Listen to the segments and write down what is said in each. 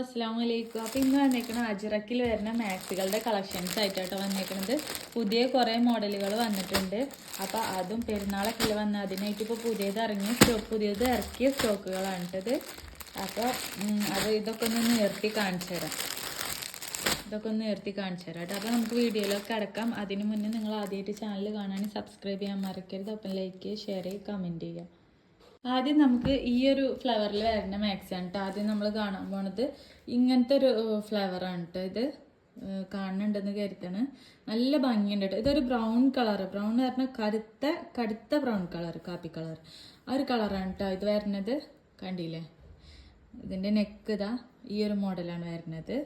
അസ്സാം വലൈക്കും അപ്പോൾ ഇന്ന് വന്നേക്കണം അജിറക്കിൽ വരുന്ന മാക്സികളുടെ കളക്ഷൻസ് ആയിട്ടാട്ടോ വന്നേക്കണത്. പുതിയ കുറേ മോഡലുകൾ വന്നിട്ടുണ്ട്. അപ്പോൾ അതും പെരുന്നാളൊക്കെ വന്ന അതിനായിട്ട് ഇപ്പോൾ പുതിയത് ഇറങ്ങിയ സ്റ്റോക്ക് പുതിയത് ഇറക്കിയ സ്റ്റോക്കുകളാണ് കേട്ടത് അപ്പോൾ അത് ഇതൊക്കെ ഒന്ന് നിർത്തി കാണിച്ചു തരാം. ഇതൊക്കെ ഒന്ന് നിർത്തി കാണിച്ചു തരാം കേട്ടോ അപ്പോൾ നമുക്ക് വീഡിയോയിലൊക്കെ അടക്കാം. അതിന് മുന്നേ നിങ്ങൾ ആദ്യമായിട്ട് ചാനൽ കാണാൻ സബ്സ്ക്രൈബ് ചെയ്യാൻ മറക്കരുത്. അപ്പം ലൈക്ക് ചെയ്യുക ഷെയർ ചെയ്യുക കമന്റ് ചെയ്യുക. ആദ്യം നമുക്ക് ഈ ഒരു ഫ്ലവറിൽ വരുന്ന മാക്സിയാണ് കേട്ടോ ആദ്യം നമ്മൾ കാണാൻ പോണത് ഇങ്ങനത്തെ ഒരു ഫ്ലവർ ആണ് കേട്ടോ ഇത്. കാണുന്നുണ്ടെന്ന് കരുതാണ്. നല്ല ഭംഗിയുണ്ട് കേട്ടോ ഇതൊരു ബ്രൗൺ കളർ ബ്രൗൺ എന്ന് പറഞ്ഞാൽ കറുത്ത കടുത്ത ബ്രൗൺ കളർ കാപ്പി കളർ ആ ഒരു കളറാണ് കേട്ടോ ഇത് വരുന്നത്. കണ്ടില്ലേ? ഇതിന്റെ നെക്ക് ഇതാ. ഈ ഒരു മോഡലാണ് വരുന്നത്.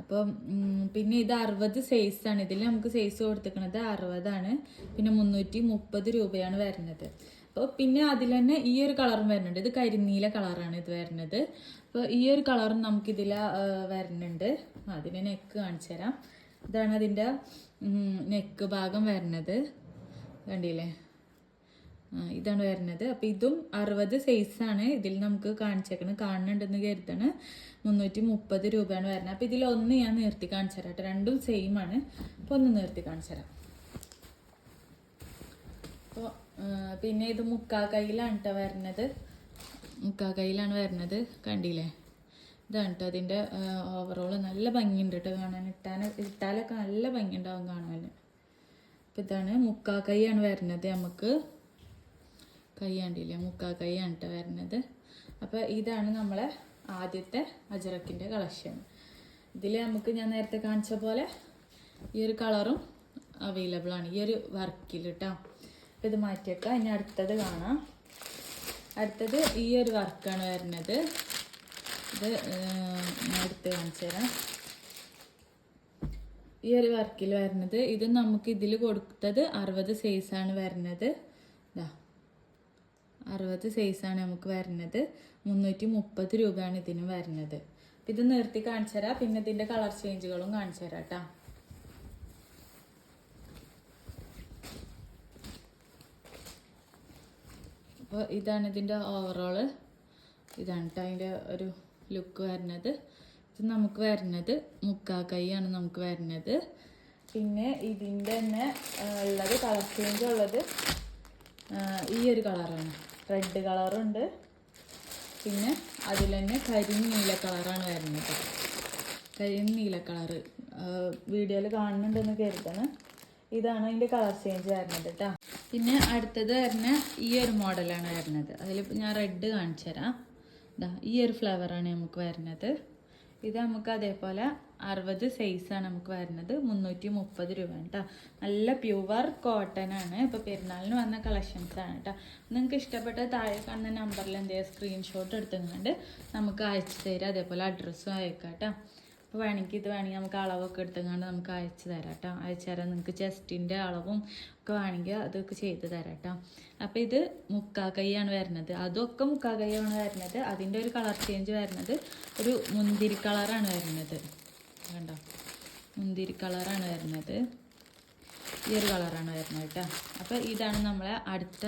അപ്പം പിന്നെ ഇത് അറുപത് സൈസാണ് ഇതിൽ നമുക്ക് സൈസ് കൊടുത്തിരിക്കുന്നത് അറുപതാണ്. പിന്നെ മുന്നൂറ്റി മുപ്പത് രൂപയാണ് വരുന്നത്. അപ്പോൾ പിന്നെ അതിൽ തന്നെ ഈ ഒരു കളറും വരുന്നുണ്ട്. ഇത് കരിനീല കളറാണ് ഇത് വരുന്നത്. അപ്പോൾ ഈ ഒരു കളറും നമുക്കിതിൽ വരുന്നുണ്ട്. അതിന് നെക്ക് കാണിച്ചു തരാം. ഇതാണ് അതിന്റെ നെക്ക് ഭാഗം വരുന്നത്. കണ്ടില്ലേ? ഇതാണ് വരുന്നത്. അപ്പോൾ ഇതും അറുപത് സൈസാണ് ഇതിൽ നമുക്ക് കാണിച്ചേക്കണത് കാണുന്നുണ്ടെന്ന് കരുതാണ്. മുന്നൂറ്റി മുപ്പത് രൂപയാണ് വരുന്നത്. അപ്പോൾ ഇതിൽ ഒന്ന് ഞാൻ നിർത്തി കാണിച്ചു തരാം രണ്ടും സെയിം ആണ്. അപ്പോൾ ഒന്ന് നിർത്തി കാണിച്ചു തരാം. അപ്പോൾ പിന്നെ ഇത് മുക്കാ കയ്യിലാണ് കേട്ടോ വരുന്നത് മുക്കാ കയ്യിലാണ് വരുന്നത് കണ്ടില്ലേ? ഇതാണ് കേട്ടോ അതിന്റെ ഓവറോൾ നല്ല ഭംഗിയുണ്ട് കേട്ടോ കാണാൻ. ഇട്ടാൻ ഇട്ടാലൊക്കെ നല്ല ഭംഗിയുണ്ടാവും കാണാൻ. അപ്പം ഇതാണ് മുക്കാ കൈയാണ് വരുന്നത് നമുക്ക്. കൈ കണ്ടില്ലേ? മുക്കാ കൈയാണ് കേട്ടോ വരുന്നത് അപ്പോൾ ഇതാണ് നമ്മളെ ആദ്യത്തെ അജറക്കിന്റെ കളക്ഷൻ. ഇതിൽ നമുക്ക് ഞാൻ നേരത്തെ കാണിച്ച പോലെ ഈ ഒരു കളറും അവൈലബിൾ ആണ്. ഈ ഒരു വർക്കിൽ കേട്ടോ ഇത് മാറ്റിയേക്കാം. ഇനി അടുത്തത് കാണാം. അടുത്തത് ഈ ഒരു വർക്കാണ് വരുന്നത്. ഇത് അടുത്ത് കാണിച്ചു തരാം. ഈ ഒരു വർക്കിൽ വരുന്നത് ഇത് നമുക്ക് ഇതിൽ കൊടുത്തത് അറുപത് സൈസാണ് വരുന്നത്. ഇതാ അറുപത് സൈസാണ് നമുക്ക് വരുന്നത്. മുന്നൂറ്റി മുപ്പത് രൂപയാണ് ഇതിന് വരുന്നത്. ഇത് നിർത്തി കാണിച്ചു തരാം. പിന്നെ ഇതിന്റെ കളർ ചേഞ്ചുകളും കാണിച്ചു തരാം കേട്ടോ. അപ്പോൾ ഇതാണ് ഇതിന്റെ ഓവറോൾ ഇതാണ് കേട്ടോ അതിന്റെ ഒരു ലുക്ക് വരുന്നത്. ഇത് നമുക്ക് വരുന്നത് മുക്കാ കൈയാണ് നമുക്ക് വരുന്നത്. പിന്നെ ഇതിന്റെ തന്നെ ഉള്ളത് കളർ ചേഞ്ച് ഉള്ളത് ഈ ഒരു കളറാണ് റെഡ് കളറുണ്ട് പിന്നെ അതിൽ തന്നെ കരിനീല കളറാണ് വരുന്നത്. കരിനീല കളറ് വീഡിയോയിൽ കാണുന്നുണ്ടെന്ന് കരുതാണ്. ഇതാണ് അതിന്റെ കളർ ചേഞ്ച് വരുന്നത് കേട്ടോ പിന്നെ അടുത്തത് വരുന്ന ഈ ഒരു മോഡലാണ് വരുന്നത്. അതിൽ ഞാൻ റെഡ് കാണിച്ചു തരാം. ഇതാ ഈ ഒരു ഫ്ലവറാണ് നമുക്ക് വരുന്നത്. ഇത് നമുക്ക് അതേപോലെ അറുപത് സൈസാണ് നമുക്ക് വരുന്നത്. മുന്നൂറ്റി മുപ്പത് രൂപ കേട്ടോ നല്ല പ്യുവർ കോട്ടൺ ആണ്. ഇപ്പോൾ പെരുന്നാളിന് വന്ന കളക്ഷൻസ് ആണ് കേട്ടോ നിങ്ങൾക്ക് ഇഷ്ടപ്പെട്ട താഴെ കാണുന്ന നമ്പറിൽ എന്തെങ്കിലും സ്ക്രീൻഷോട്ട് എടുത്തുകൊണ്ട് നമുക്ക് അയച്ചു തരാം. അതേപോലെ അഡ്രസ്സും അയക്കാം കേട്ടോ അപ്പോൾ വേണമെങ്കിൽ ഇത് വേണമെങ്കിൽ നമുക്ക് അളവൊക്കെ എടുത്തുകൊണ്ട് നമുക്ക് അയച്ചു തരാം കേട്ടോ. അയച്ചു തരാം. നിങ്ങൾക്ക് ചെസ്റ്റിന്റെ അളവും ഒക്കെ വേണമെങ്കിൽ അതൊക്കെ ചെയ്ത് തരാം കേട്ടോ. അപ്പോൾ ഇത് മുക്കാ കൈയാണ് വരുന്നത്. അതൊക്കെ മുക്കാ കൈയാണ് വരുന്നത്. അതിന്റെ ഒരു കളർ ചേഞ്ച് വരുന്നത് ഒരു മുന്തിരി കളറാണ് വരുന്നത്. കണ്ടോ? മുന്തിരി കളറാണ് വരുന്നത്. ഈ ഒരു കളറാണ് വരുന്നത് കേട്ടോ. അപ്പോൾ ഇതാണ് നമ്മളെ അടുത്ത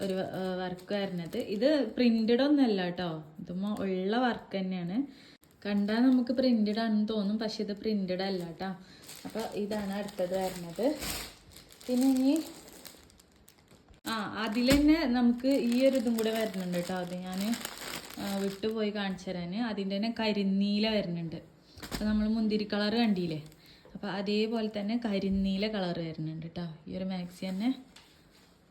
ഒരു വർക്ക് വരുന്നത്. ഇത് പ്രിന്റഡ് ഒന്നല്ല കേട്ടോ. ഇതുമ്പോൾ ഉള്ള വർക്ക് തന്നെയാണ്. കണ്ടാൽ നമുക്ക് പ്രിന്റഡ് ആണെന്ന് തോന്നും പക്ഷെ ഇത് പ്രിന്റഡ് അല്ല കേട്ടോ അപ്പോൾ ഇതാണ് അടുത്തത് വരുന്നത് പിന്നെ ഇനി ആ അതിൽ തന്നെ നമുക്ക് ഈ ഒരു ഇതും കൂടെ വരുന്നുണ്ട് കേട്ടോ അത് ഞാൻ വിട്ടുപോയി കാണിച്ചു തരാൻ അതിന്റെ തന്നെ കരിനീല വരുന്നുണ്ട്. അപ്പോൾ നമ്മൾ മുന്തിരി കളർ കണ്ടില്ലേ? അപ്പോൾ അതേപോലെ തന്നെ കരിനീല കളർ വരുന്നുണ്ട് കേട്ടോ ഈ ഒരു മാക്സി തന്നെ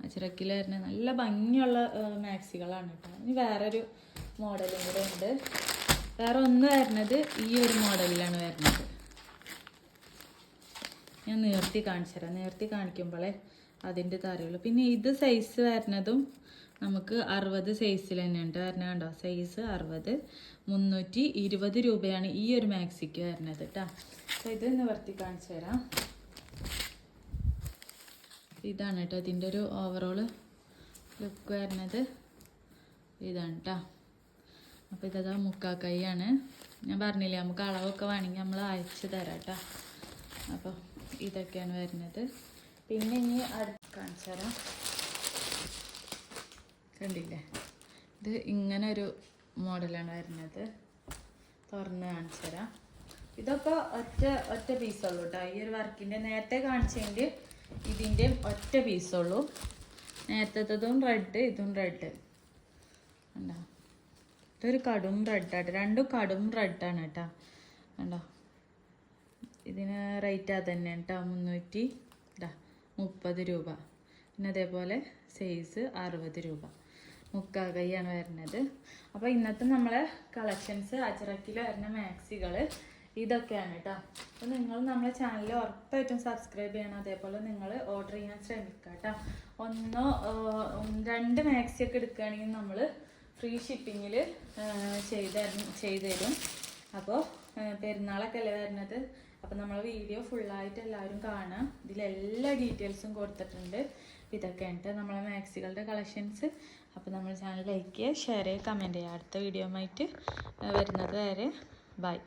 അച്ചിറക്കിൽ വരുന്ന നല്ല ഭംഗിയുള്ള മാക്സികളാണ് കേട്ടോ ഇനി വേറൊരു മോഡലും കൂടെ ഉണ്ട്. വേറെ ഒന്ന് വരുന്നത് ഈ ഒരു മോഡലിലാണ് വരുന്നത്. ഞാൻ നേർത്തി കാണിച്ചു തരാം. നേർത്തി കാണിക്കുമ്പോഴേ അതിന്റെ അറിയുള്ളൂ പിന്നെ ഇത് സൈസ് വരുന്നതും നമുക്ക് അറുപത് സൈസിൽ തന്നെ ഉണ്ട് വരണ കണ്ടോ? സൈസ് അറുപത് മുന്നൂറ്റി ഇരുപത് രൂപയാണ് ഈ ഒരു മാക്സിക്ക് വരുന്നത് കേട്ടോ അപ്പോൾ ഇത് നിവർത്തി കാണിച്ചു തരാം. ഇതാണ് കേട്ടോ ഇതിന്റെ ഒരു ഓവറോൾ ലുക്ക് വരുന്നത്. ഇതാണ് കേട്ടോ അപ്പോൾ ഇതാ മുക്കാ കൈയാണ് ഞാൻ പറഞ്ഞില്ലേ നമുക്ക് അളവൊക്കെ വേണമെങ്കിൽ നമ്മൾ അയച്ചു തരാം കേട്ടോ അപ്പോൾ ഇതൊക്കെയാണ് വരുന്നത്. പിന്നെ ഇനി അടുത്ത് കാണിച്ചു തരാം കണ്ടില്ലേ? ഇത് ഇങ്ങനെ ഒരു മോഡലാണ് വരുന്നത്. തുറന്ന് കാണിച്ചു തരാം ഇതൊക്കെ ഒറ്റ ഒറ്റ പീസുള്ളൂ കേട്ടോ ഈ ഒരു വർക്കിന്റെ നേരത്തെ കാണിച്ചതിന്റെ ഇതിന്റെയും ഒറ്റ പീസുള്ളൂ നേരത്തേതും റെഡ് ഇതും റെഡ് കണ്ടോ? ഇതൊരു കടും റെഡാട്ടോ രണ്ടും കടും റെഡാണ് കേട്ടോ കണ്ടോ? ഇതിന് റേറ്റ് തന്നെ കേട്ടോ മുന്നൂറ്റി ഇതാ മുപ്പത് രൂപ. പിന്നെ അതേപോലെ സൈസ് അറുപത് രൂപ. മുക്കാ കൈയാണ് വരുന്നത്. അപ്പോൾ ഇന്നത്തെ നമ്മളെ കളക്ഷൻസ് അച്ചറക്കിൽ വരുന്ന മാക്സികൾ ഇതൊക്കെയാണ് കേട്ടോ അപ്പോൾ നിങ്ങൾ നമ്മളെ ചാനൽ ഉറപ്പായിട്ടും സബ്സ്ക്രൈബ് ചെയ്യണം. അതേപോലെ നിങ്ങൾ ഓർഡർ ചെയ്യാൻ ശ്രമിക്കുക കേട്ടോ ഒന്നോ രണ്ട് മാക്സി ഒക്കെ എടുക്കുകയാണെങ്കിൽ നമ്മൾ ഫ്രീ ഷിപ്പിങ്ങിൽ ചെയ്ത് ചെയ്തുതരും തരും അപ്പോൾ പെരുന്നാളൊക്കെ അല്ലേ വരുന്നത്? അപ്പോൾ നമ്മൾ വീഡിയോ ഫുള്ളായിട്ട് എല്ലാവരും കാണാം. ഇതിലെല്ലാ ഡീറ്റെയിൽസും കൊടുത്തിട്ടുണ്ട്. ഇതൊക്കെ ഉണ്ട് നമ്മളെ മാക്സികളുടെ കളക്ഷൻസ്. അപ്പോൾ നമ്മൾ ചാനൽ ലൈക്ക് ചെയ്യുക ഷെയർ ചെയ്യുക കമന്റ് ചെയ്യുക. അടുത്ത വീഡിയോ ആയിട്ട് വരുന്നത് വരെ ബൈ.